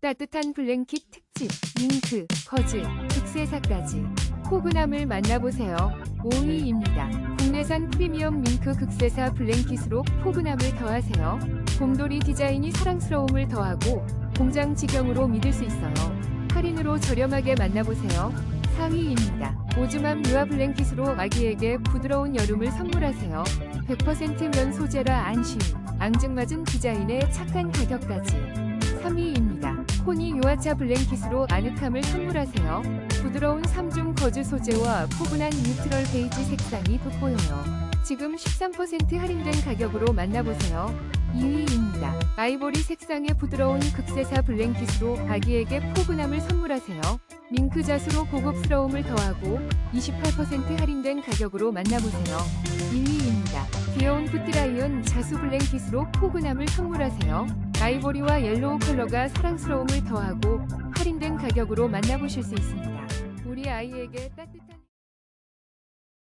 따뜻한 블랭킷 특집, 밍크, 거즈, 극세사까지 포근함을 만나보세요. 5위입니다. 국내산 프리미엄 밍크 극세사 블랭킷으로 포근함을 더하세요. 곰돌이 디자인이 사랑스러움을 더하고 공장 직영으로 믿을 수 있어요. 할인으로 저렴하게 만나보세요. 4위입니다. 오즈맘 유아 블랭킷으로 아기에게 부드러운 여름을 선물하세요. 100%면 소재라 안심, 앙증맞은 디자인에 착한 가격까지. 3위입니다. 코니 유아차 블랭킷으로 아늑함을 선물하세요. 부드러운 3중 거즈 소재와 포근한 뉴트럴 베이지 색상이 돋보여요. 지금 13% 할인된 가격으로 만나보세요. 2위입니다. 아이보리 색상의 부드러운 극세사 블랭킷으로 아기에게 포근함을 선물하세요. 밍크 자수로 고급스러움을 더하고 28% 할인된 가격으로 만나보세요. 2위입니다. 귀여운 푸트라이언 자수 블랭킷으로 포근함을 선물하세요. 아이보리와 옐로우 컬러가 사랑스러움을 더하고 할인된 가격으로 만나보실 수 있습니다. 우리 아이에게 따뜻한